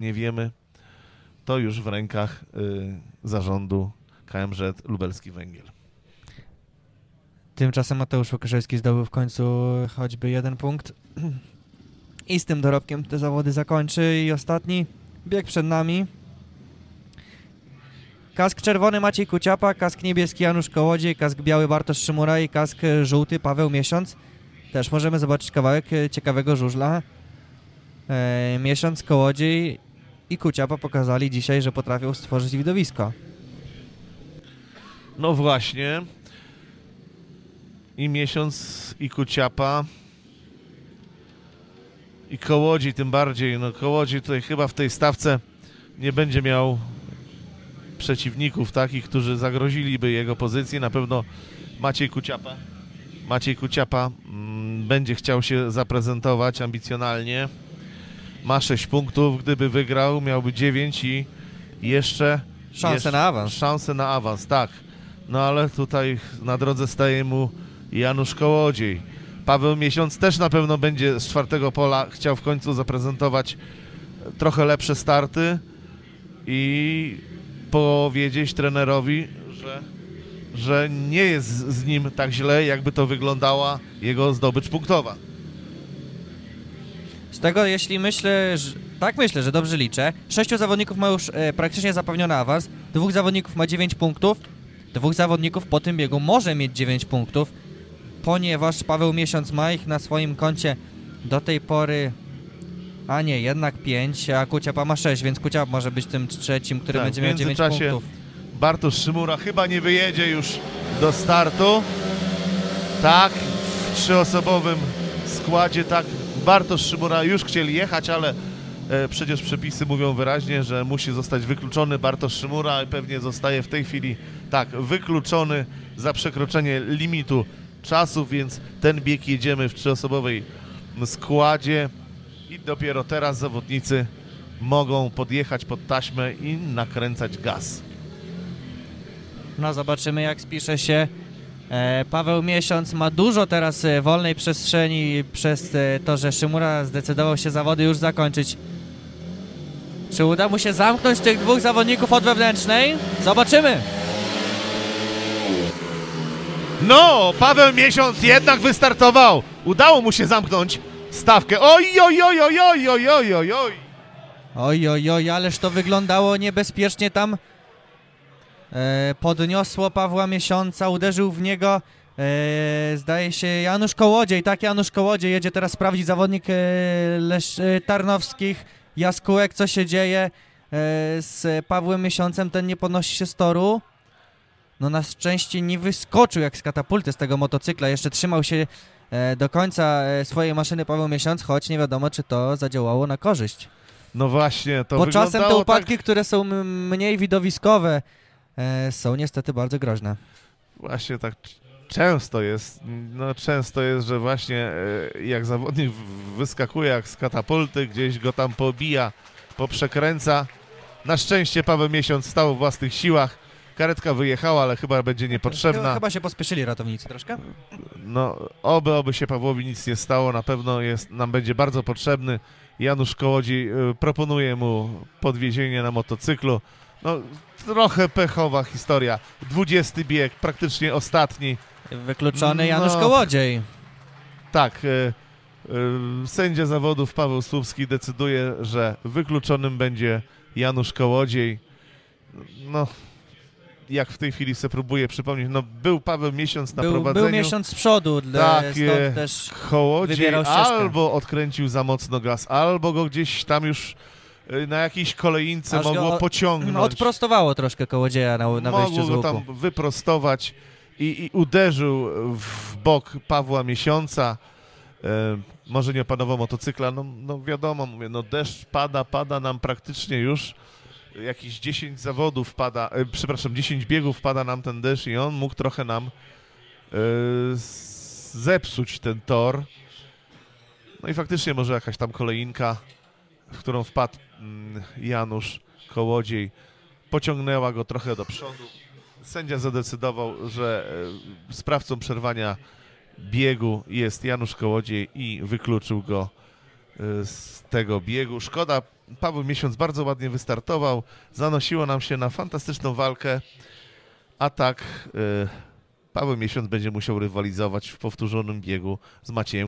nie wiemy, to już w rękach y, zarządu KMZ Lubelski Węgiel. Tymczasem Mateusz Łukaszewski zdobył w końcu choćby jeden punkt. I z tym dorobkiem te zawody zakończy. I ostatni bieg przed nami. Kask czerwony Maciej Kuciapa, kask niebieski Janusz Kołodziej, kask biały Bartosz Szymura i kask żółty Paweł Miesiąc. Też możemy zobaczyć kawałek e, ciekawego żużla. E, miesiąc, Kołodziej i Kuciapa pokazali dzisiaj, że potrafią stworzyć widowisko. No właśnie. I miesiąc, i kuciapa. I kołodziej tym bardziej. No kołodziej tutaj chyba w tej stawce nie będzie miał przeciwników takich, którzy zagroziliby jego pozycji. Na pewno Maciej Kuciapa. Maciej Kuciapa mm, będzie chciał się zaprezentować ambicjonalnie. Ma 6 punktów. Gdyby wygrał, miałby 9 i jeszcze Szanse jeszcze- na awans. Szanse na awans, tak. No ale tutaj na drodze staje mu Janusz Kołodziej. Paweł Miesiąc też na pewno będzie z czwartego pola chciał w końcu zaprezentować trochę lepsze starty i powiedzieć trenerowi, że, że nie jest z nim tak źle, jakby to wyglądała jego zdobycz punktowa. Z tego, jeśli myślę, że, tak myślę, że dobrze liczę, sześciu zawodników ma już e, praktycznie zapewniony awans, dwóch zawodników ma 9 punktów, dwóch zawodników po tym biegu może mieć 9 punktów, ponieważ Paweł Miesiąc ma ich na swoim koncie do tej pory, a nie, jednak 5, a Kuciapa ma 6, więc Kuciap może być tym trzecim, który Tak, będzie miał 9 międzyczasie punktów. Bartosz Szymura chyba nie wyjedzie już do startu. Tak, w trzyosobowym składzie, tak. Bartosz Szymura już chcieli jechać, ale e, przecież przepisy mówią wyraźnie, że musi zostać wykluczony Bartosz Szymura pewnie zostaje w tej chwili, tak, wykluczony za przekroczenie limitu czasu, więc ten bieg jedziemy w trzyosobowej składzie i dopiero teraz zawodnicy mogą podjechać pod taśmę i nakręcać gaz. No zobaczymy jak spisze się. E, Paweł Miesiąc ma dużo teraz e, wolnej przestrzeni przez e, to, że Szymura zdecydował się zawody już zakończyć. Czy uda mu się zamknąć tych dwóch zawodników od wewnętrznej? Zobaczymy. No, Paweł Miesiąc jednak wystartował. Udało mu się zamknąć stawkę. Oj, oj, oj, oj, oj, oj, oj, oj. Oj, oj, oj, ależ to wyglądało niebezpiecznie tam E, podniosło Pawła Miesiąca, uderzył w niego. E, zdaje się Janusz Kołodziej, tak Janusz Kołodziej jedzie teraz sprawdzić zawodnik e, Lesz, e, Tarnowskich. Jaskółek, co się dzieje e, z Pawłem Miesiącem, ten nie podnosi się z toru. No na szczęście nie wyskoczył jak z katapulty z tego motocykla, jeszcze trzymał się do końca swojej maszyny Paweł Miesiąc, choć nie wiadomo czy to zadziałało na korzyść. No właśnie, to Bo czasem te wyglądało upadki, tak... które są mniej widowiskowe, są niestety bardzo groźne. Właśnie tak często jest, no często jest, że właśnie e, jak zawodnik wyskakuje jak z katapulty, gdzieś go tam pobija, poprzekręca. Na szczęście Paweł Miesiąc stał w własnych siłach. Karetka wyjechała, ale chyba będzie niepotrzebna. chyba się pospieszyli ratownicy troszkę. No, oby, oby się Pawłowi nic nie stało, na pewno jest, nam będzie bardzo potrzebny. Janusz Kołodziej y, proponuje mu podwiezienie na motocyklu. No, trochę pechowa historia. 20 bieg, praktycznie ostatni. Wykluczony Janusz No. Kołodziej. Tak, y, y, sędzia zawodów Paweł Słupski decyduje, że wykluczonym będzie Janusz Kołodziej. No, jak w tej chwili sobie próbuję przypomnieć, no był Paweł miesiąc na Był, prowadzeniu. był miesiąc z przodu, Tak, e, też Kołodziej albo odkręcił za mocno gaz, albo go gdzieś tam już na jakiejś kolejince Aż go mogło o- pociągnąć. odprostowało troszkę Kołodzieja na, na z mogło go łuku. tam wyprostować i, i uderzył w bok Pawła Miesiąca. E, może nie opanował motocykla, no, no wiadomo, mówię, no deszcz pada, pada nam praktycznie już. Jakieś 10 zawodów pada, e, przepraszam, 10 biegów pada nam ten deszcz i on mógł trochę nam e, zepsuć ten tor. No i faktycznie może jakaś tam kolejinka, w którą wpadł mm, Janusz Kołodziej, pociągnęła go trochę do przodu. Sędzia zadecydował, że e, sprawcą przerwania biegu jest Janusz Kołodziej i wykluczył go e, z tego biegu. Szkoda Paweł Miesiąc bardzo ładnie wystartował, zanosiło nam się na fantastyczną walkę, a tak e, Paweł Miesiąc będzie musiał rywalizować w powtórzonym biegu z Maciejem